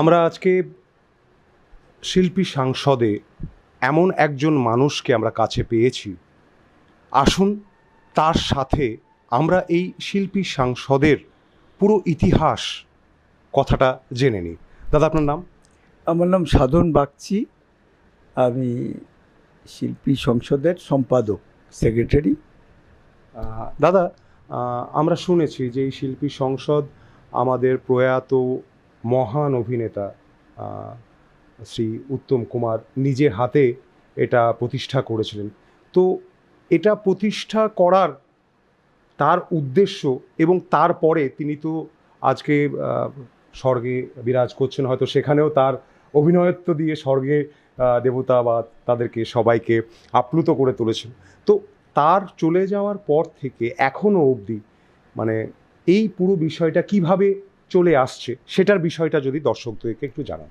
আমরা আজকে শিল্পী সাংসদে এমন একজন মানুষকে আমরা কাছে পেয়েছি। আসুন তার সাথে আমরা এই শিল্পী সাংসদের পুরো ইতিহাস কথাটা জেনে নিই। দাদা আপনার নাম? আমার নাম সাধন বাগচি। আমি শিল্পী সংসদের সম্পাদক সেক্রেটারি। দাদা আমরা শুনেছি যে এই শিল্পী সংসদ আমাদের প্রয়াত মহান অভিনেতা শ্রী উত্তম কুমার নিজের হাতে এটা প্রতিষ্ঠা করেছিলেন। তো এটা প্রতিষ্ঠা করার তার উদ্দেশ্য এবং তারপরে তিনি তো আজকে স্বর্গে বিরাজ করছেন, হয়তো সেখানেও তার অভিনয়ত্ব দিয়ে স্বর্গে দেবতা বা তাদেরকে সবাইকে আপ্লুত করে তুলেছেন। তো তার চলে যাওয়ার পর থেকে এখনও অবধি মানে এই পুরো বিষয়টা কীভাবে চলে আসছে, সেটার বিষয়টা যদি দর্শকদেরকে একটু জানান।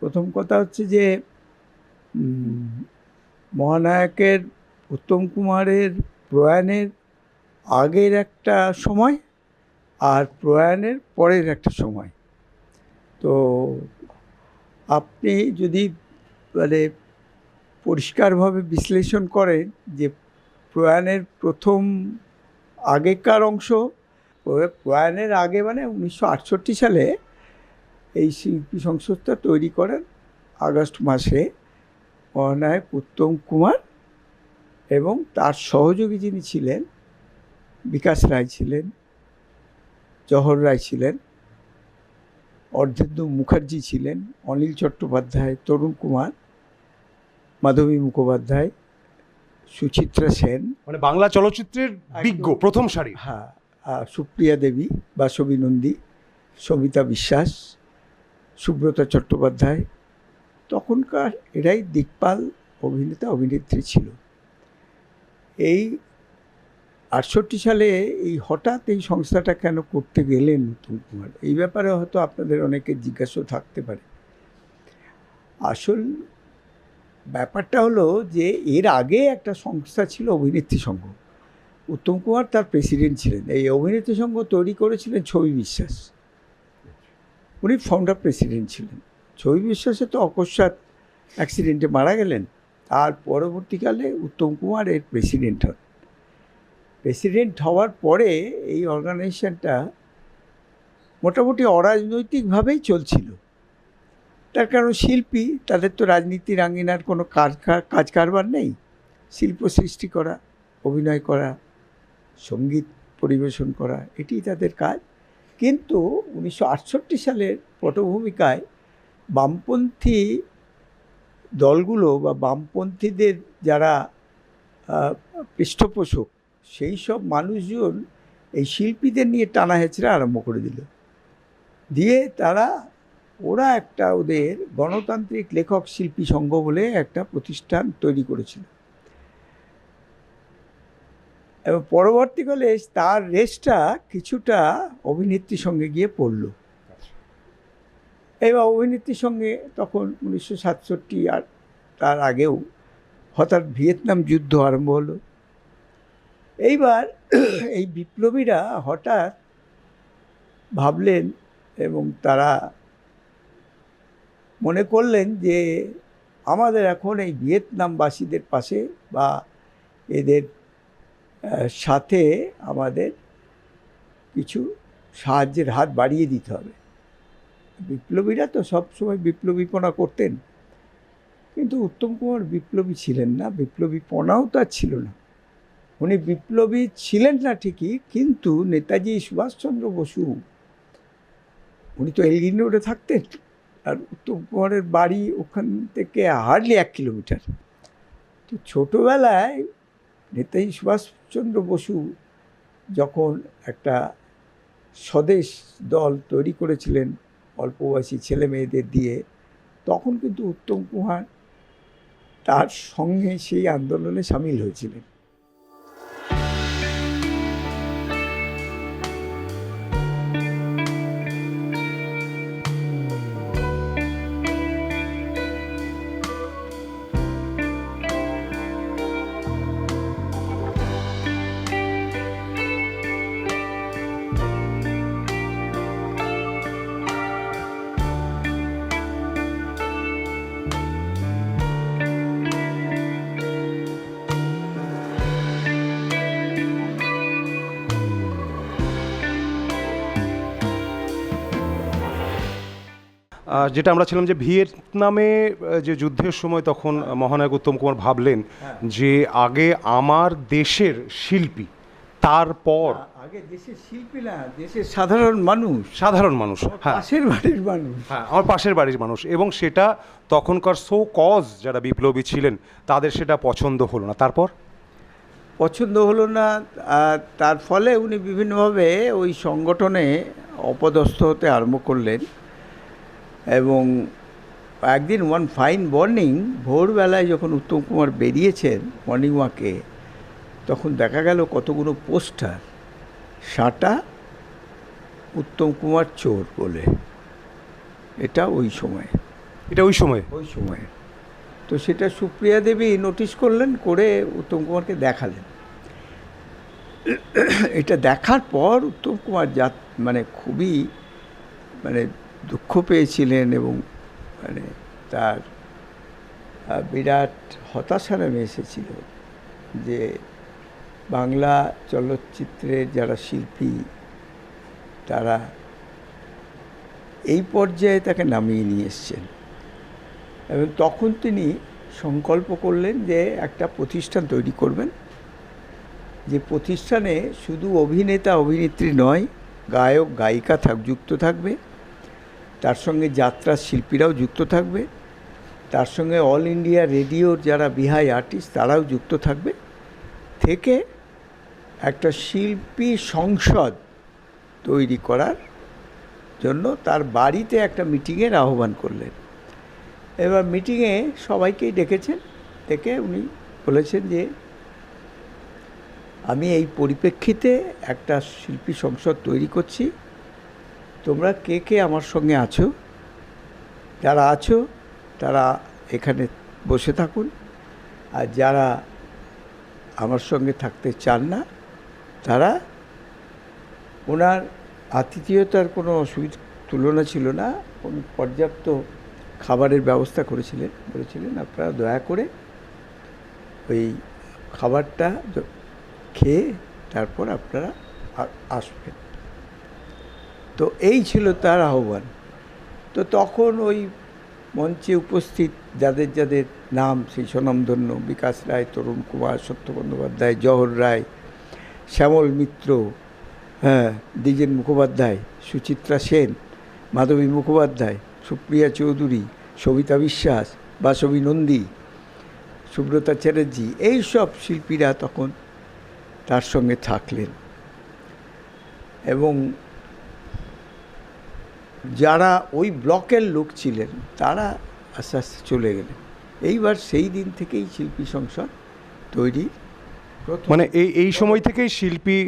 প্রথম কথা হচ্ছে যে মহানায়কের, উত্তম কুমারের প্রয়াণের আগের একটা সময় আর প্রয়াণের পরের একটা সময়। তো আপনি যদি মানে পরিষ্কারভাবে বিশ্লেষণ করেন যে প্রয়াণের প্রথম আগেকার অংশ প্রয়াণের আগে মানে উনিশশো আটষট্টি সালে এই শিল্পী সংসদটা তৈরি করেন আগস্ট মাসে অনায়ক উত্তম কুমার এবং তার সহযোগী যিনি ছিলেন বিকাশ রায় ছিলেন জহর রায় ছিলেন অর্ধেন্দু মুখার্জি ছিলেন অনিল চট্টোপাধ্যায় তরুণ কুমার মাধবী মুখোপাধ্যায় সুচিত্রা সেন। মানে বাংলা চলচ্চিত্রের বিজ্ঞ প্রথম সারি হ্যাঁ। সুপ্রিয়া দেবী, বাসবী নন্দী, সবিতা বিশ্বাস, সুব্রতা চট্টোপাধ্যায়, তখনকার এরাই দিকপাল অভিনেতা, অভিনেত্রী ছিল। এই আটষট্টি সালে এই হঠাৎ এই সংস্থাটা কেন করতে গেলেন নতুন কুমার? এই ব্যাপারে হয়তো আপনাদের অনেকে জিজ্ঞাসা থাকতে পারে। আসল ব্যাপারটা হলো যে এর আগে একটা সংস্থা ছিল অভিনেত্রী সংঘ। উত্তম কুমার তার প্রেসিডেন্ট ছিলেন। এই অভিনেত্রী সংঘ তৈরি করেছিলেন ছবি বিশ্বাস। উনি ফাউন্ডার প্রেসিডেন্ট ছিলেন। ছবি বিশ্বাসে তো অকস্মাৎ অ্যাক্সিডেন্টে মারা গেলেন। আর পরবর্তীকালে উত্তম কুমার এর প্রেসিডেন্ট হন। প্রেসিডেন্ট হওয়ার পরে এই অর্গানাইজেশনটা মোটামুটি অরাজনৈতিকভাবেই চলছিল। তার কারণ শিল্পী, তাদের তো রাজনীতির আঙ্গিনার কোনো কাজ কাজ কারবার নেই। শিল্প সৃষ্টি করা, অভিনয় করা সংগীত পরিবেশন করা এটি তাদের কাজ। কিন্তু উনিশশো আটষট্টি সালের পটভূমিকায় বামপন্থী দলগুলো বা বামপন্থীদের যারা পৃষ্ঠপোষক, সেই সব মানুষজন এই শিল্পীদের নিয়ে টানা হেঁচড়া আরম্ভ করে দিল। দিয়ে তারা, ওরা একটা ওদের গণতান্ত্রিক লেখক শিল্পী সংঘ বলে একটা প্রতিষ্ঠান তৈরি করেছিল। এবং পরবর্তীকালে তার রেসটা কিছুটা অভিনেত্রীর সঙ্গে গিয়ে পড়ল। এবার অভিনেত্রীর সঙ্গে তখন উনিশশো সাতষট্টি আর তার আগেও হঠাৎ ভিয়েতনাম যুদ্ধ আরম্ভ হলো। এইবার এই বিপ্লবীরা হঠাৎ ভাবলেন এবং তারা মনে করলেন যে আমাদের এখন এই ভিয়েতনামবাসীদের পাশে বা এদের সাথে আমাদের কিছু সাহায্যের হাত বাড়িয়ে দিতে হবে। বিপ্লবীরা তো সবসময় বিপ্লবীপনা করতেন, কিন্তু উত্তম কুমার বিপ্লবী ছিলেন না, বিপ্লবীপনাও তো আর ছিল না। উনি বিপ্লবী ছিলেন না ঠিকই, কিন্তু নেতাজি সুভাষচন্দ্র বসু, উনি তো এলগিন রোডে থাকতেন, আর উত্তম কুমারের বাড়ি ওখান থেকে হার্ডলি এক কিলোমিটার। তো ছোটোবেলায় নেতাজি সুভাষচন্দ্র বসু যখন একটা স্বদেশ দল তৈরি করেছিলেন অল্পবয়সী ছেলে মেয়েদের দিয়ে, তখন কিন্তু উত্তম কুমার তার সঙ্গে সেই আন্দোলনে সামিল হয়েছিলেন। আহ, যেটা আমরা ছিলাম যে ভিয়েতনামে যে যুদ্ধের সময় তখন মহানায়ক উত্তম কুমার ভাবলেন যে আগে আমার দেশের শিল্পী তারপর আগে দেশের শিল্পী না দেশের সাধারণ মানুষ। সাধারণ মানুষ হ্যাঁ। পাশের বাড়ির মানুষ। হ্যাঁ আমার পাশের বাড়ির মানুষ এবং সেটা তখনকার সো কজ যারা বিপ্লবী ছিলেন তাদের সেটা পছন্দ হলো না। তারপর? পছন্দ হলো না তার ফলে উনি বিভিন্নভাবে ওই সংগঠনে অপদস্থ হতে আরম্ভ করলেন। এবং একদিন ওয়ান ফাইন মর্নিং ভোরবেলায় যখন উত্তম কুমার বেরিয়েছেন মর্নিং ওয়াকে তখন দেখা গেল কতগুলো পোস্টার। সাঁটা উত্তম কুমার চোর বলে। এটা ওই সময়। এটা ওই সময়? ওই সময়ে। তো সেটা সুপ্রিয়া দেবী নোটিশ করলেন করে উত্তম কুমারকে দেখালেন। এটা দেখার পর উত্তম কুমার যা মানে খুবই মানে দুঃখ পেয়েছিলেন এবং মানে তার বিরাট হতাশা নেমে এসেছিল যে বাংলা চলচ্চিত্রের যারা শিল্পী, তারা এই পর্যায়ে তাকে নামিয়ে নিয়ে এসছেন। এবং তখন তিনি সংকল্প করলেন যে একটা প্রতিষ্ঠান তৈরি করবেন। যে প্রতিষ্ঠানে শুধু অভিনেতা, অভিনেত্রী নয়, গায়ক, গায়িকা থাক, যুক্ত থাকবে। তার সঙ্গে যাত্রা শিল্পীরাও যুক্ত থাকবে। তার সঙ্গে অল ইন্ডিয়া রেডিওর যারা বিহাই আর্টিস্ট, তারাও যুক্ত থাকবে। থেকে একটা শিল্পী সংসদ তৈরি করার জন্য তার বাড়িতে একটা মিটিংয়ের আহ্বান করলেন। এবার মিটিংয়ে সবাইকেই ডেকেছেন। ডেকে উনি বলেছেন যে, আমি এই পরিপ্রেক্ষিতে একটা শিল্পী সংসদ তৈরি করছি। তোমরা কে কে আমার সঙ্গে আছো? যারা আছো, তারা এখানে বসে থাকুন। আর যারা আমার সঙ্গে থাকতে চান না, তারা ওনার আতিথেয়তার কোনো অসুবিধা তুলনা ছিল না। উনি পর্যাপ্ত খাবারের ব্যবস্থা করেছিলেন, বলেছিলেন, আপনারা দয়া করে ওই খাবারটা খেয়ে তারপর আপনারা আসবেন। তো এই ছিল তার আহ্বান। তো তখন ওই মঞ্চে উপস্থিত যাদের যাদের নাম, সেই স্বনামধন্য বিকাশ রায়, তরুণ কুমার, সত্য বন্দ্যোপাধ্যায় জহর রায়, শ্যামল মিত্র হ্যাঁ দ্বিজেন মুখোপাধ্যায়, সুচিত্রা সেন, মাধবী মুখোপাধ্যায়, সুপ্রিয়া চৌধুরী, সবিতা বিশ্বাস, বাসবী নন্দী, সুব্রতা চ্যাটার্জি, এই সব শিল্পীরা তখন তার সঙ্গে থাকলেন। এবং যারা ওই ব্লকের লোক ছিলেন, তারা আস্তে আস্তে চলে গেলেন। এইবার সেই দিন থেকেই শিল্পী সংসদ তৈরি। মানে এই এই সময় থেকেই শিল্পী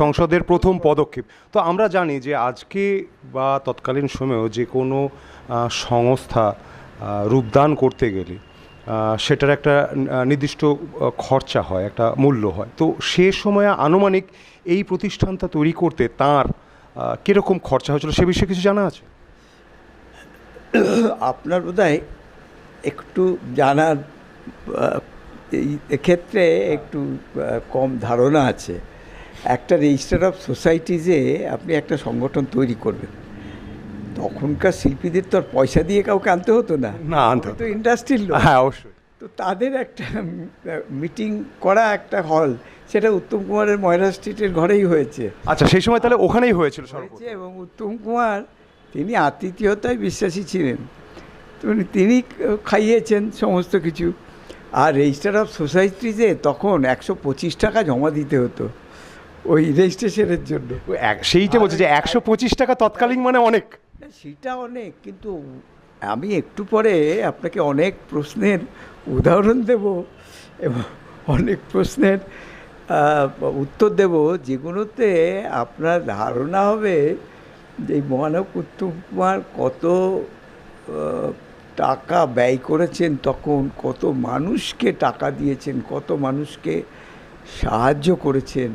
সংসদের প্রথম পদক্ষেপ। তো আমরা জানি যে আজকে বা তৎকালীন সময়েও যে কোনো সংস্থা রূপদান করতে গেলে সেটার একটা নির্দিষ্ট খরচা হয়, একটা মূল্য হয়। তো সে সময় আনুমানিক এই প্রতিষ্ঠানটা তৈরি করতে তার কীরকম খরচা হয়েছিল সে বিষয়ে কিছু জানা আছে? আপনার বোধহয় একটু জানার এই ক্ষেত্রে একটু কম ধারণা আছে। একটা রেজিস্টার অফ সোসাইটিজে আপনি একটা সংগঠন তৈরি করবেন। তখনকার শিল্পীদের তো আর পয়সা দিয়ে কাউকে আনতে হতো না। না আনতে হতো তো ইন্ডাস্ট্রির হ্যাঁ অবশ্যই। তো তাদের একটা মিটিং করা একটা হল সেটা উত্তম কুমারের ময়রা স্ট্রিটের ঘরেই হয়েছে। আচ্ছা সেই সময় তাহলে ওখানেই হয়েছিল হয়েছে এবং উত্তম কুমার তিনি আতিথেয়তায় বিশ্বাসী ছিলেন। তিনি খাইয়েছেন সমস্ত কিছু। আর রেজিস্টার অফ সোসাইটিতে তখন একশো পঁচিশ টাকা জমা দিতে হতো ওই রেজিস্ট্রেশনের জন্য। সেইটা বলছে যে একশো পঁচিশ টাকা তৎকালীন মানে অনেক। সেটা অনেক কিন্তু আমি একটু পরে আপনাকে অনেক প্রশ্নের উদাহরণ দেব এবং অনেক প্রশ্নের উত্তর দেব। যেগুলোতে আপনার ধারণা হবে যে মহানব কুমার কত টাকা ব্যয় করেছেন তখন, কত মানুষকে টাকা দিয়েছেন, কত মানুষকে সাহায্য করেছেন,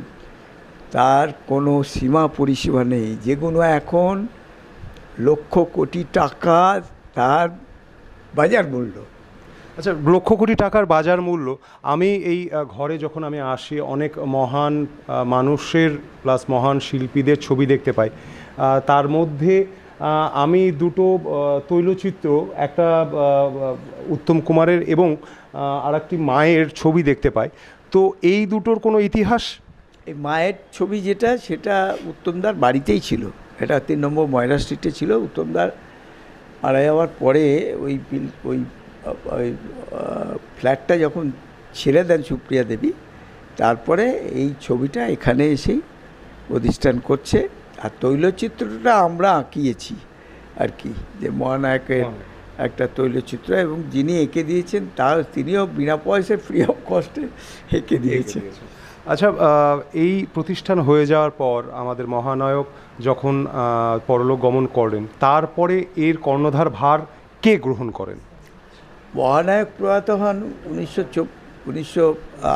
তার কোনো সীমা পরিসীমা নেই। যেগুলো এখন লক্ষ কোটি টাকা, তার বাজার মূল্য। আচ্ছা লক্ষ কোটি টাকার বাজার মূল্য। আমি এই ঘরে যখন আমি আসি, অনেক মহান মানুষের প্লাস মহান শিল্পীদের ছবি দেখতে পাই। তার মধ্যে আমি দুটো তৈলচিত্র, একটা উত্তম কুমারের এবং আর একটি মায়ের ছবি দেখতে পাই। তো এই দুটোর কোনো ইতিহাস? এই মায়ের ছবি যেটা, সেটা উত্তমদার বাড়িতেই ছিল। এটা তিন নম্বর ময়রা স্ট্রিটে ছিল। উত্তমদার মারা যাওয়ার পরে ওই ওই ওই ফ্ল্যাটটা যখন ছেড়ে দেন সুপ্রিয়া দেবী তারপরে এই ছবিটা এখানে এসেই প্রতিষ্ঠান করছে। আর তৈলচিত্রটা আমরা আঁকিয়েছি আর কি যে মহানায়কের একটা তৈলচিত্র এবং যিনি এঁকে দিয়েছেন তার তিনিও বিনা পয়সায় ফ্রি অফ কস্টে এঁকে দিয়েছেন। আচ্ছা এই প্রতিষ্ঠান হয়ে যাওয়ার পর আমাদের মহানায়ক যখন পরলোক গমন করেন তারপরে এর কর্ণধার ভার কে গ্রহণ করেন? মহানায়ক প্রয়াত হন উনিশশো উনিশশো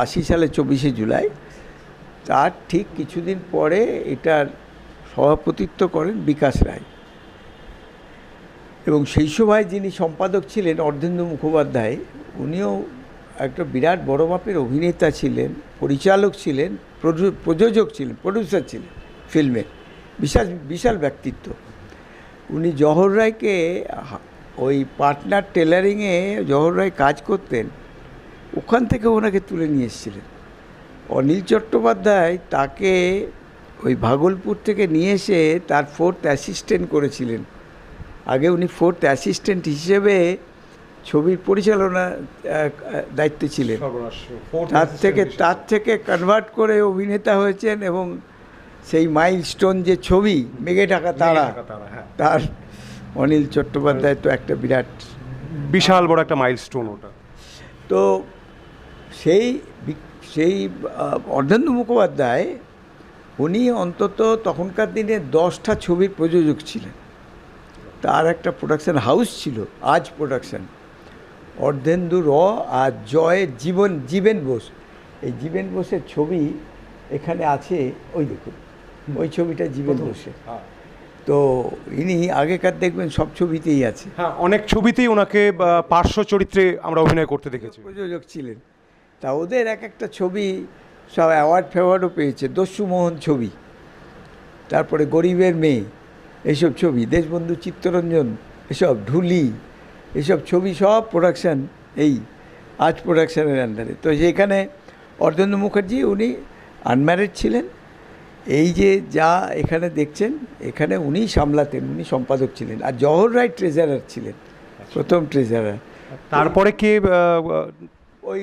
আশি সালে চব্বিশে জুলাই। তার ঠিক কিছুদিন পরে এটার সভাপতিত্ব করেন বিকাশ রায়। এবং সেই সময় যিনি সম্পাদক ছিলেন অর্ধেন্দু মুখোপাধ্যায়, উনিও একটা বিরাট বড় মাপের অভিনেতা ছিলেন, পরিচালক ছিলেন প্রযোজক ছিলেন প্রডিউসার ছিলেন ফিল্মের বিশাল বিশাল ব্যক্তিত্ব। উনি জহর রায়কে ওই পার্টনার টেলারিংয়ে জহর রায় কাজ করতেন ওখান থেকে ওনাকে তুলে নিয়ে এসেছিলেন। অনিল চট্টোপাধ্যায় তাকে ওই ভাগলপুর থেকে নিয়ে এসে তার ফোর্থ অ্যাসিস্ট্যান্ট করেছিলেন। আগে উনি ফোর্থ অ্যাসিস্ট্যান্ট হিসেবে ছবির পরিচালনা দায়িত্বে ছিলেন। তার থেকে তার থেকে কনভার্ট করে অভিনেতা হয়েছেন এবং সেই মাইলস্টোন যে ছবি মেঘে ঢাকা তারা তার অনিল চট্টোপাধ্যায় তো একটা বিরাট বিশাল বড় একটা মাইলস্টোন ওটা। তো সেই সেই অর্ধেন্দু মুখোপাধ্যায় উনি অন্তত তখনকার দিনে দশটা ছবির প্রযোজক ছিলেন। তার একটা প্রোডাকশন হাউস ছিল আজ প্রোডাকশন অর্ধেন্দু র আর জয়ের জীবন জীবেন বোস। এই জীবেন বোসের ছবি এখানে আছে ওই দেখুন ওই ছবিটা জীবেন বোসের। তো ইনি আগেকার দেখবেন সব ছবিতেই আছে। হ্যাঁ অনেক ছবিতেই ওনাকে পার্শ্ব চরিত্রে আমরা অভিনয় করতে দেখেছি। প্রযোজক ছিলেন। তা ওদের এক একটা ছবি সব অ্যাওয়ার্ড ফ্যাওয়ার্ডও পেয়েছে দস্যু মোহন ছবি তারপরে গরিবের মেয়ে এইসব ছবি দেশবন্ধু চিত্তরঞ্জন এসব ঢুলি এসব ছবি সব প্রোডাকশান এই আজ প্রোডাকশানের আন্ডারে তো সেখানে অর্ধেন্দু মুখার্জি উনি আনম্যারিড ছিলেন। এই যে যা এখানে দেখছেন এখানে উনি সামলাতেন উনি সম্পাদক ছিলেন। আর জওহর রায় ট্রেজারার ছিলেন প্রথম ট্রেজারার তারপরে কে ওই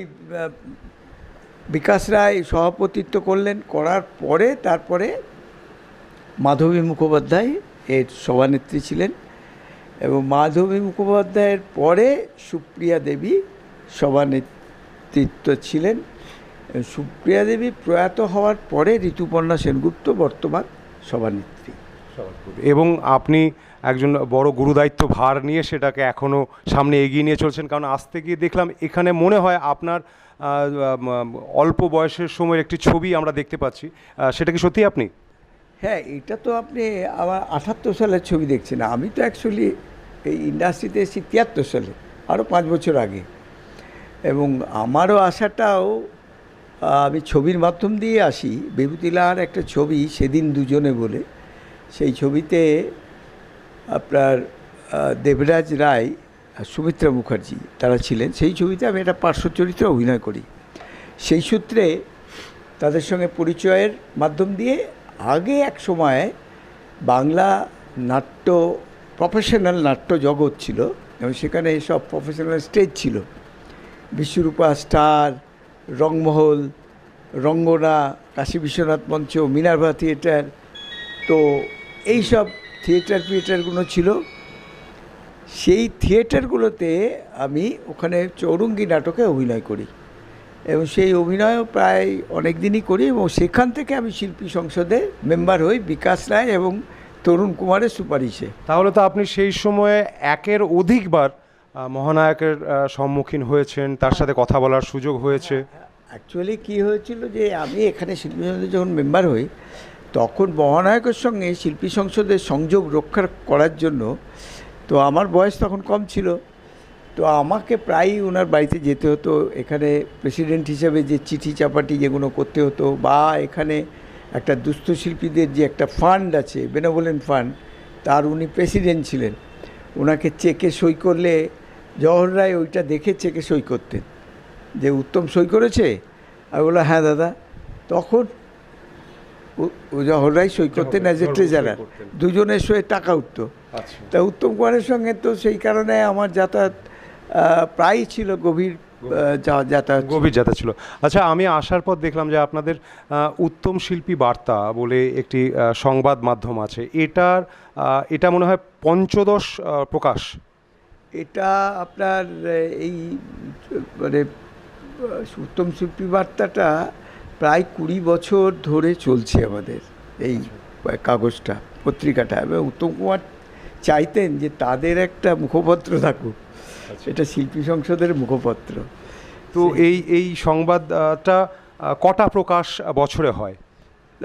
বিকাশ রায় সভাপতিত্ব করলেন করার পরে তারপরে মাধবী মুখোপাধ্যায় এর সভানেত্রী ছিলেন এবং মাধবী মুখোপাধ্যায়ের পরে সুপ্রিয়া দেবী সভানেতৃত্ব ছিলেন। সুপ্রিয়া দেবী প্রয়াত হওয়ার পরে ঋতুপর্ণা সেনগুপ্ত বর্তমান সভানেত্রী। এবং আপনি একজন বড় গুরুদায়িত্ব ভার নিয়ে সেটাকে এখনও সামনে এগিয়ে নিয়ে চলছেন কারণ আসতে গিয়ে দেখলাম এখানে মনে হয় আপনার অল্প বয়সের সময়ের একটি ছবি আমরা দেখতে পাচ্ছি। সেটা কি সত্যি আপনি? হ্যাঁ এটা তো আপনি আমার আঠাত্তর সালের ছবি দেখছেন। আমি তো অ্যাকচুয়ালি এই ইন্ডাস্ট্রিতে এসেছি তিয়াত্তর সালে আরও পাঁচ বছর আগে। এবং আমারও আসাটাও আহ, আমি ছবির মাধ্যম দিয়ে আসি। বিভূতিলার একটা ছবি, সেদিন দুজনে বলে। সেই ছবিতে আপনার দেবরাজ রায় আর সুমিত্রা মুখার্জি তারা ছিলেন। সেই ছবিতে আমি একটা পার্শ্ব চরিত্রে অভিনয় করি। সেই সূত্রে তাদের সঙ্গে পরিচয়ের মাধ্যম দিয়ে আগে এক সময় বাংলা নাট্য প্রফেশনাল নাট্য জগৎ ছিল এবং সেখানে সব প্রফেশনাল স্টেজ ছিল। বিশ্বরূপা স্টার রংমহল রঙ্গনা কাশী বিশ্বনাথ মঞ্চ, মিনার্ভা থিয়েটার, তো এই সব থিয়েটার ফিয়েটারগুলো ছিল। সেই থিয়েটারগুলোতে আমি ওখানে চৌরঙ্গি নাটকে অভিনয় করি এবং সেই অভিনয়ও প্রায় অনেক দিনই করি এবং সেখান থেকে আমি শিল্পী সংসদে মেম্বার হই বিকাশ রায় এবং তরুণ কুমারের সুপারিশে। তাহলে তো আপনি সেই সময়ে একের অধিকবার মহানায়কের সম্মুখীন হয়েছেন, তার সাথে কথা বলার সুযোগ হয়েছে। অ্যাকচুয়ালি কী হয়েছিল যে, আমি এখানে শিল্পী সংসদে যখন মেম্বার হই, তখন মহানায়কের সঙ্গে শিল্পী সংসদের সংযোগ রক্ষা করার জন্য, তো আমার বয়স তখন কম ছিল। তো আমাকে প্রায়ই ওনার বাড়িতে যেতে হতো, এখানে প্রেসিডেন্ট হিসেবে যে চিঠি চাপাটি যেগুলো করতে হতো, বা এখানে একটা দুস্থ শিল্পীদের যে একটা ফান্ড আছে, বেনাবলেন ফান্ড, তার উনি প্রেসিডেন্ট ছিলেন। ওনাকে চেকে সই করলে জওহর রায় ওইটা দেখে চেকে সই করতেন যে উত্তম সই করেছে? আর বলল হ্যাঁ দাদা। তখন জওহর রায় সই করতেন অ্যাজ এ ট্রেজারার দুজনের সয়ে টাকা উঠতো। আচ্ছা। তা উত্তম কুমারের সঙ্গে তো সেই কারণে আমার যাতায়াত আহ, প্রায়ই ছিল গভীর যাতায়াত গভীর যাতা ছিল। আচ্ছা আমি আসার পর দেখলাম যে আপনাদের উত্তম শিল্পী বার্তা বলে একটি সংবাদ মাধ্যম আছে। এটার এটা মনে হয় পঞ্চদশ প্রকাশ। এটা আপনার এই মানে উত্তম শিল্পী বার্তাটা প্রায় কুড়ি বছর ধরে চলছে আমাদের এই কাগজটা পত্রিকাটা। এবং উত্তম কুমার চাইতেন যে তাদের একটা মুখপত্র থাকুক। এটা শিল্পী সংসদের মুখপত্র। তো এই এই সংবাদটা কটা প্রকাশ বছরে হয়?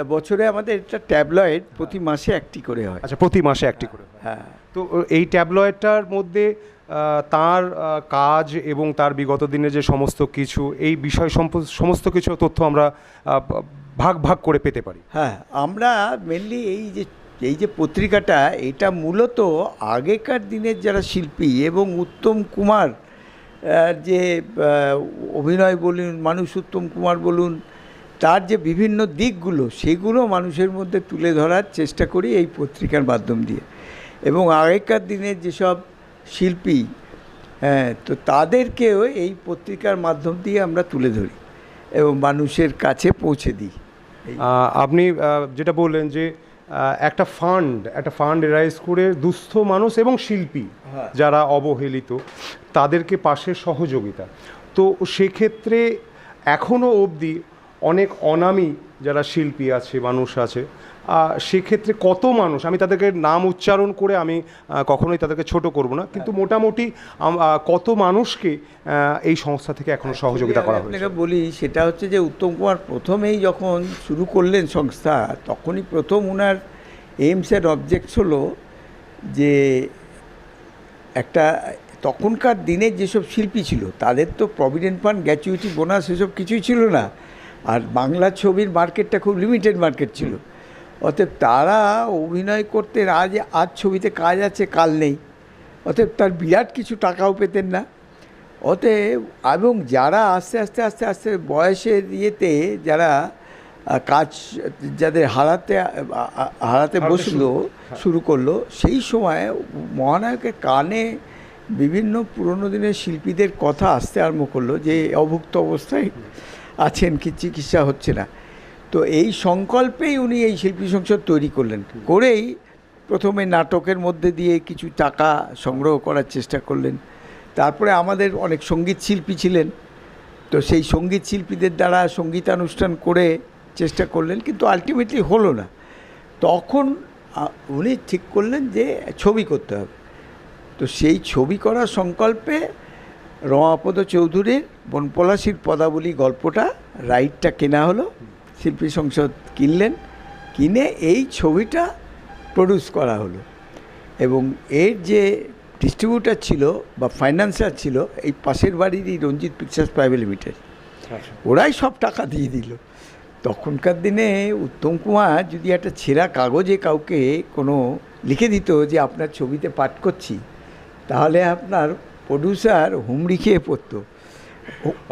বছরে আমাদের এটা ট্যাবলয়েড প্রতি মাসে একটি করে হয়। আচ্ছা প্রতি মাসে একটি করে হয়। হ্যাঁ। তো এই ট্যাবলয়েডটার মধ্যে তার কাজ এবং তার বিগত দিনের যে সমস্ত কিছু এই বিষয় সম্প- সমস্ত কিছু তথ্য আমরা ভাগ ভাগ করে পেতে পারি। হ্যাঁ আমরা মেনলি এই যে এই যে পত্রিকাটা এটা মূলত আগেকার দিনের যারা শিল্পী এবং উত্তম কুমার যে অভিনয় বলুন মানুষ উত্তম কুমার বলুন তার যে বিভিন্ন দিকগুলো সেগুলো মানুষের মধ্যে তুলে ধরার চেষ্টা করি এই পত্রিকার মাধ্যম দিয়ে। এবং আগেকার দিনের যেসব শিল্পী হ্যাঁ তো তাদেরকেও এই পত্রিকার মাধ্যম দিয়ে আমরা তুলে ধরি এবং মানুষের কাছে পৌঁছে দিই। আপনি যেটা বললেন যে একটা ফান্ড একটা ফান্ড রাইজ করে দুস্থ মানুষ এবং শিল্পী হ্যাঁ। যারা অবহেলিত তাদেরকে পাশে সহযোগিতা। তো সেক্ষেত্রে এখনও অবধি অনেক অনামী যারা শিল্পী আছে মানুষ আছে সেক্ষেত্রে কত মানুষ আমি তাদেরকে নাম উচ্চারণ করে আমি কখনোই তাদেরকে ছোট করব না কিন্তু মোটামুটি কত মানুষকে এই সংস্থা থেকে এখনও সহযোগিতা করা হয়েছে? বলি সেটা হচ্ছে যে উত্তম কুমার প্রথমেই যখন শুরু করলেন সংস্থা তখনই প্রথম ওনার এইমস অ্যান্ড অবজেক্টস হলো যে একটা তখনকার দিনের যেসব শিল্পী ছিল তাদের তো প্রভিডেন্ট ফান্ড গ্র্যাচুইটি বোনাস এসব কিছুই ছিল না। আর বাংলা ছবির মার্কেটটা খুব লিমিটেড মার্কেট ছিল। অতএব তারা অভিনয় করতেন আজ আজ ছবিতে কাজ আছে কাল নেই। অতএব তার বিরাট কিছু টাকাও পেতেন না। অতএব এবং যারা আস্তে আস্তে আস্তে আস্তে বয়সের ইয়েতে যারা কাজ যাদের হারাতে হারাতে হারাতে বসল শুরু করল সেই সময় মহানায়কের কানে বিভিন্ন পুরনো দিনের শিল্পীদের কথা আসতে আরম্ভ করল যে অভুক্ত অবস্থায় আছেন কি চিকিৎসা হচ্ছে না। তো এই সংকল্পেই উনি এই শিল্পী সংসদ তৈরি করলেন। করেই প্রথমে নাটকের মধ্যে দিয়ে কিছু টাকা সংগ্রহ করার চেষ্টা করলেন। তারপরে আমাদের অনেক সংগীত শিল্পী ছিলেন। তো সেই সংগীত শিল্পীদের দ্বারা সঙ্গীতানুষ্ঠান করে চেষ্টা করলেন, কিন্তু আলটিমেটলি হলো না। তখন উনি ঠিক করলেন যে ছবি করতে হবে। তো সেই ছবি করার সংকল্পে রমাপদ চৌধুরীর বনপলাশির পদাবলী গল্পটা রাইটটা কেনা হলো শিল্পী সংসদ কিনলেন কিনে এই ছবিটা প্রডিউস করা হলো। এবং এর যে ডিস্ট্রিবিউটার ছিল বা ফাইন্যান্সার ছিল এই পাশের বাড়িরই রঞ্জিত পিকচার্স প্রাইভেট লিমিটেড ওরাই সব টাকা দিয়ে দিল। তখনকার দিনে উত্তম কুমার যদি একটা ছেঁড়া কাগজে কাউকে কোনো লিখে দিত যে আপনার ছবিতে পাঠ করছি তাহলে আপনার প্রডিউসার হুমড়ি খেয়ে পড়তো।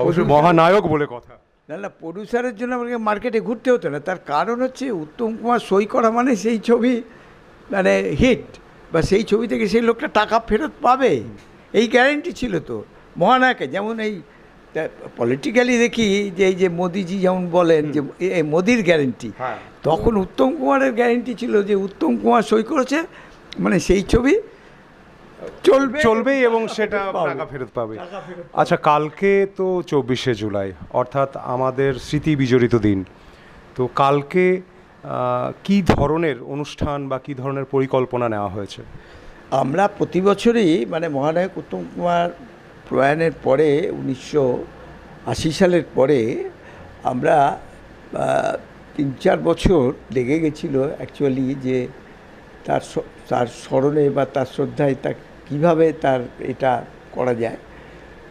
অবশ্যই। মহানায়ক বলে কথা। না না প্রডিউসারের জন্য আমাকে মার্কেটে ঘুরতে হতো না। তার কারণ হচ্ছে উত্তম কুমার সই করা মানে সেই ছবি মানে হিট বা সেই ছবি থেকে সেই লোকটা টাকা ফেরত পাবে। এই গ্যারেন্টি ছিল তো। মহানায়কে যেমন এই পলিটিক্যালি দেখি যে এই যে মোদিজি যেমন বলেন যে মোদির গ্যারেন্টি তখন উত্তম কুমারের গ্যারেন্টি ছিল যে উত্তম কুমার সই করেছে মানে সেই ছবি চলবে। চলবেই এবং সেটা। টাকা ফেরত পাবে। আচ্ছা কালকে তো চব্বিশে জুলাই অর্থাৎ আমাদের স্মৃতি বিজড়িত দিন। তো কালকে কি ধরনের অনুষ্ঠান বা কি ধরনের পরিকল্পনা নেওয়া হয়েছে? আমরা প্রতি বছরই মানে মহানায়ক উত্তম কুমার প্রয়াণের পরে উনিশশো আশি সালের পরে আমরা তিন চার বছর লেগে গেছিল অ্যাকচুয়ালি যে তার তার স্মরণে বা তার শ্রদ্ধায় তা কীভাবে তার এটা করা যায়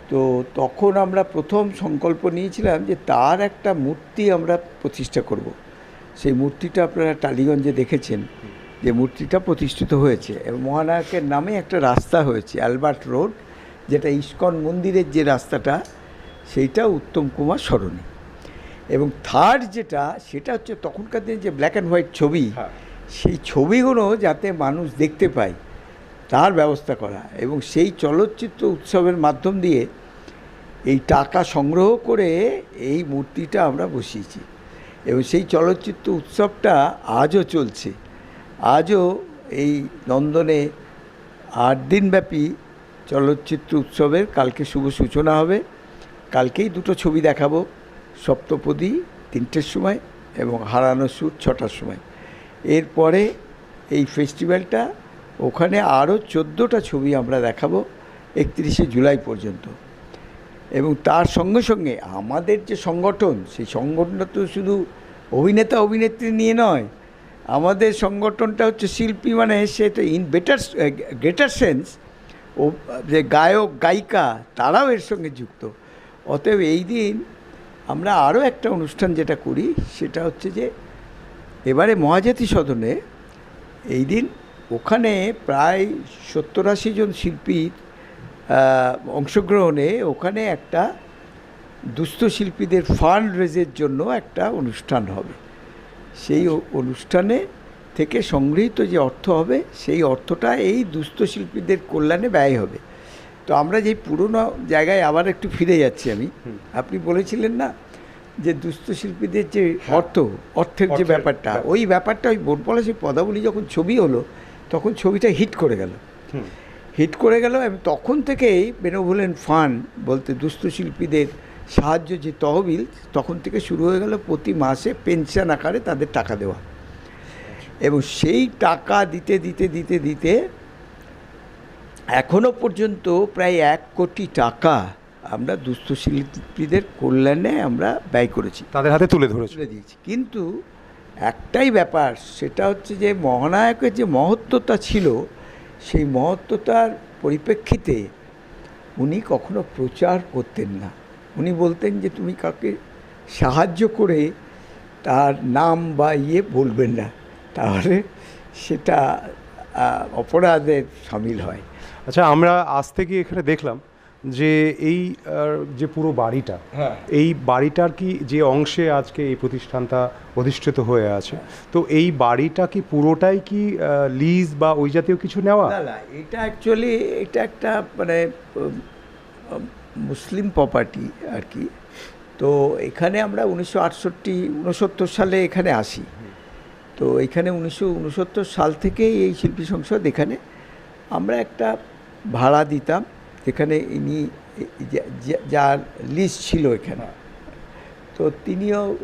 তো তখন আমরা প্রথম সংকল্প নিয়েছিলাম যে তার একটা মূর্তি আমরা প্রতিষ্ঠা করব। সেই মূর্তিটা আপনারা টালিগঞ্জে দেখেছেন যে মূর্তিটা প্রতিষ্ঠিত হয়েছে এবং মহানায়কের নামে একটা রাস্তা হয়েছে অ্যালবার্ট রোড যেটা ইস্কন মন্দিরের যে রাস্তাটা সেইটা উত্তম কুমার সরণি এবং থার্ড যেটা সেটা হচ্ছে তখনকার দিনে যে ব্ল্যাক অ্যান্ড হোয়াইট ছবি হ্যাঁ। সেই ছবিগুলো যাতে মানুষ দেখতে পায় তার ব্যবস্থা করা এবং সেই চলচ্চিত্র উৎসবের মাধ্যম দিয়ে এই টাকা সংগ্রহ করে এই মূর্তিটা আমরা বসিয়েছি। এবং সেই চলচ্চিত্র উৎসবটা আজও চলছে। আজও এই নন্দনে আট দিনব্যাপী চলচ্চিত্র উৎসবের কালকে শুভ সূচনা হবে। কালকেই দুটো ছবি দেখাবো, সপ্তপদী তিনটের সময় এবং হারানো সুর ছটার সময়। এরপরে এই ফেস্টিভ্যালটা ওখানে আরও চোদ্দোটা ছবি আমরা দেখাবো একত্রিশে জুলাই পর্যন্ত। এবং তার সঙ্গে সঙ্গে আমাদের যে সংগঠন, সেই সংগঠনটা তো শুধু অভিনেতা, অভিনেত্রী নিয়ে নয়, আমাদের সংগঠনটা হচ্ছে শিল্পী মানে সে তো ইন বেটার গ্রেটার সেন্স ও, যে গায়ক, গায়িকা, তারাও এর সঙ্গে যুক্ত। অতএব এই দিন আমরা আরও একটা অনুষ্ঠান যেটা করি, সেটা হচ্ছে যে এবারে মহাজাতি সদনে এই দিন ওখানে প্রায় সত্তর আশি জন শিল্পীর অংশগ্রহণে ওখানে একটা দুস্থ শিল্পীদের ফান্ড রেজের জন্য একটা অনুষ্ঠান হবে। সেই অনুষ্ঠানে থেকে সংগৃহীত যে অর্থ হবে সেই অর্থটা এই দুস্থ শিল্পীদের কল্যাণে ব্যয় হবে। তো আমরা যেই পুরনো জায়গায় আবার একটু ফিরে যাচ্ছি আমি। আপনি বলেছিলেন না যে দুস্থ শিল্পীদের যে অর্থ অর্থের যে ব্যাপারটা ওই ব্যাপারটা ওই বনপলাশের পদাবলী যখন ছবি হলো তখন ছবিটা হিট করে গেল। হিট করে গেল এবং তখন থেকেই বেনভুলেন ফান্ড বলতে দুস্থ শিল্পীদের সাহায্য যে তহবিল তখন থেকে শুরু হয়ে গেল প্রতি মাসে পেনশন আকারে তাদের টাকা দেওয়া। এবং সেই টাকা দিতে দিতে দিতে দিতে এখনও পর্যন্ত প্রায় এক কোটি টাকা আমরা দুস্থ শিল্পীদের কল্যাণে আমরা ব্যয় করেছি। তাদের হাতে তুলে ধরে তুলে দিয়েছি। কিন্তু একটাই ব্যাপার, সেটা হচ্ছে যে মহানায়কের যে মহত্বতা ছিল, সেই মহত্বতার পরিপ্রেক্ষিতে উনি কখনো প্রচার করতেন না। উনি বলতেন যে, তুমি কাকে সাহায্য করে তার নাম বা ইয়ে বলবেন না। তাহলে সেটা অপরাধের সামিল হয়। আচ্ছা আমরা আজ থেকে এখানে দেখলাম যে এই যে পুরো বাড়িটা হ্যাঁ। এই বাড়িটার কি যে অংশে আজকে এই প্রতিষ্ঠানটা অধিষ্ঠিত হয়ে আছে? তো এই বাড়িটা কি পুরোটাই কি লিজ বা ওই জাতীয় কিছু নেওয়া? না না এটা অ্যাকচুয়ালি এটা একটা মানে মুসলিম প্রপার্টি আর কি। তো এখানে আমরা উনিশশো আটষট্টি উনসত্তর সালে এখানে আসি। তো এখানে উনিশশো উনসত্তর সাল থেকেই এই শিল্পী সংসদ এখানে। আমরা একটা ভাড়া দিতাম। এখানে ইনি যার লিস্ট ছিল এখানে। তো তিনিও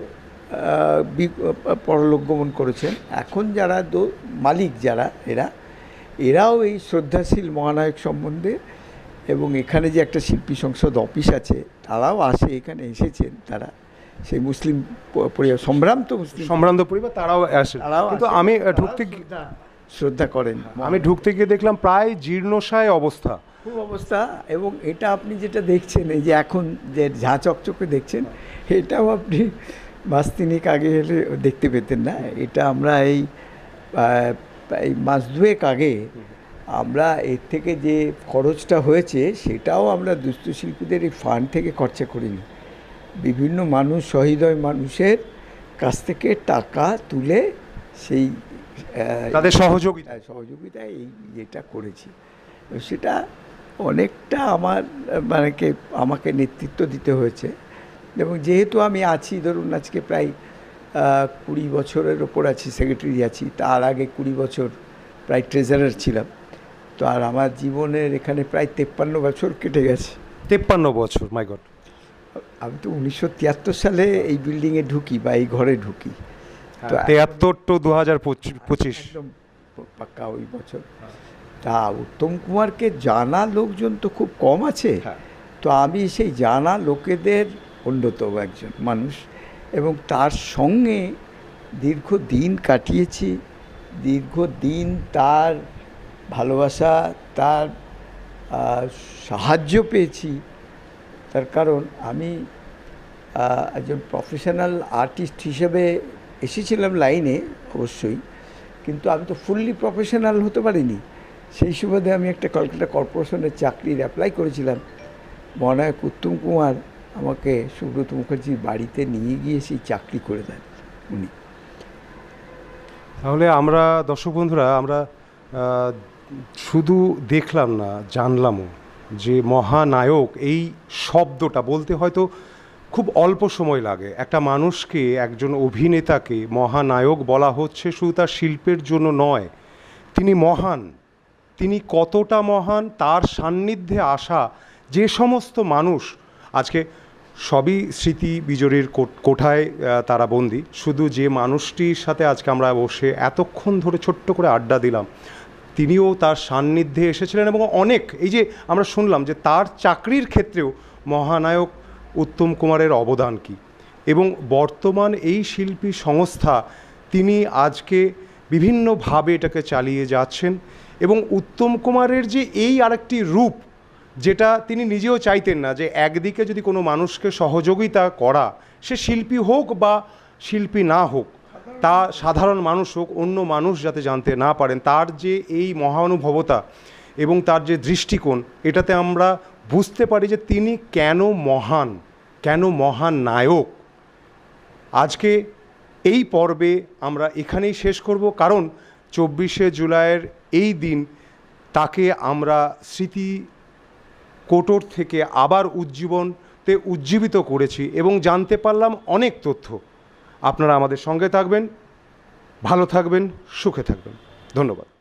পরলোক গমন করেছেন। এখন যারা দো- মালিক যারা এরা এরাও এই শ্রদ্ধাশীল মহানায়ক সম্বন্ধে এবং এখানে যে একটা শিল্পী সংসদ অফিস আছে তারাও আসে এখানে এসেছেন তারা। সেই মুসলিম পরিবার সম্ভ্রান্ত মুসলিম সম্ভ্রান্ত পরিবার তারাও আসে। তারাও কিন্তু আমি ঢুকতে শ্রদ্ধা- করেন। আমি ঢুকতে গিয়ে দেখলাম প্রায় জীর্ণশায় অবস্থা। খুব অবস্থা এবং এটা আপনি যেটা দেখছেন, এই যে এখন যে ঝাঁ চকচকে দেখছেন, এটাও আপনি মাস তিনেক আগে হলে দেখতে পেতেন না। এটা আমরা এই এই মাস দুয়েক আগে আমরা এর থেকে যে খরচটা হয়েছে, সেটাও আমরা দুস্থ শিল্পীদের এই ফান্ড থেকে খরচা করিনি। বিভিন্ন মানুষ, সহৃদয় মানুষের কাছ থেকে টাকা তুলে সেই তাদের সহযোগিতা। তার সহযোগিতায় এই যেটা করেছি। সেটা অনেকটা আমার মানে কে আমাকে নেতৃত্ব দিতে হয়েছে। এবং যেহেতু আমি আছি ধরুন আজকে প্রায় কুড়ি বছরের ওপর আছি সেক্রেটারি আছি তার আগে কুড়ি বছর প্রায় ট্রেজারার ছিলাম। তো আর আমার জীবনের এখানে প্রায় তেপ্পান্ন বছর কেটে গেছে। তেপ্পান্ন বছর মাই গড আমি তো উনিশশো তিয়াত্তর সালে এই বিল্ডিংয়ে ঢুকি বা এই ঘরে ঢুকি। তেয়াত্তর টু দু হাজার পঁচিশ। পাক্কা ওই বছর। তা উত্তম কুমারকে জানা লোকজন তো খুব কম আছে। হ্যাঁ। তো আমি সেই জানা লোকেদের অন্যতম একজন মানুষ এবং তার সঙ্গে দীর্ঘ দিন কাটিয়েছি। দীর্ঘ দিন তার ভালোবাসা তার সাহায্য পেয়েছি। তার কারণ আমি একজন প্রফেশনাল আর্টিস্ট হিসেবে এসেছিলাম লাইনে অবশ্যই, কিন্তু আমি তো ফুললি প্রফেশনাল হতে পারিনি। সেই সুবাদে আমি একটা কলকাতা কর্পোরেশনের চাকরির অ্যাপ্লাই করেছিলাম। মহানায়ক উত্তম কুমার আমাকে সুব্রত মুখার্জির বাড়িতে নিয়ে গিয়ে সেই চাকরি করে দেন উনি। তাহলে আমরা দর্শক বন্ধুরা, আমরা শুধু দেখলাম না, জানলামও যে মহানায়ক এই শব্দটা, বলতে হয়তো খুব অল্প সময় লাগে। একটা মানুষকে, একজন অভিনেতাকে মহানায়ক বলা হচ্ছে শুধু তার শিল্পের জন্য নয়। তিনি মহান। তিনি কতটা মহান, তার সান্নিধ্যে আসা যে সমস্ত মানুষ, আজকে সবই স্মৃতি বিজড়ির কোঠায় তারা বন্দি। শুধু যে মানুষটির সাথে আজকে আমরা বসে এতক্ষণ ধরে ছোট্ট করে আড্ডা দিলাম, তিনিও তার সান্নিধ্যে এসেছিলেন এবং অনেক, এই যে আমরা শুনলাম যে তার চাকরির ক্ষেত্রেও মহানায়ক উত্তম কুমারের অবদান কী? এবং বর্তমান এই শিল্পী সংস্থা তিনি আজকে বিভিন্নভাবে এটাকে চালিয়ে যাচ্ছেন এবং উত্তম কুমারের যে এই আরেকটি রূপ, যেটা তিনি নিজেও চাইতেন না যে একদিকে যদি কোনো মানুষকে সহযোগিতা করা, সে শিল্পী হোক বা শিল্পী না হোক, তা সাধারণ মানুষ হোক, অন্য মানুষ যাতে জানতে না পারেন, তার যে এই মহানুভবতা এবং তার যে দৃষ্টিকোণ, এটাতে আমরা বুঝতে পারি যে তিনি কেন মহান কেন মহান নায়ক। আজকে এই পর্বে আমরা এখানেই শেষ করব, কারণ চব্বিশে জুলাইয়ের এই দিন তাকে আমরা স্মৃতি কোটর থেকে আবার উজ্জীবনতে উজ্জীবিত করেছি এবং জানতে পারলাম অনেক তথ্য। আপনারা আমাদের সঙ্গে থাকবেন, ভালো থাকবেন, সুখে থাকবেন। ধন্যবাদ।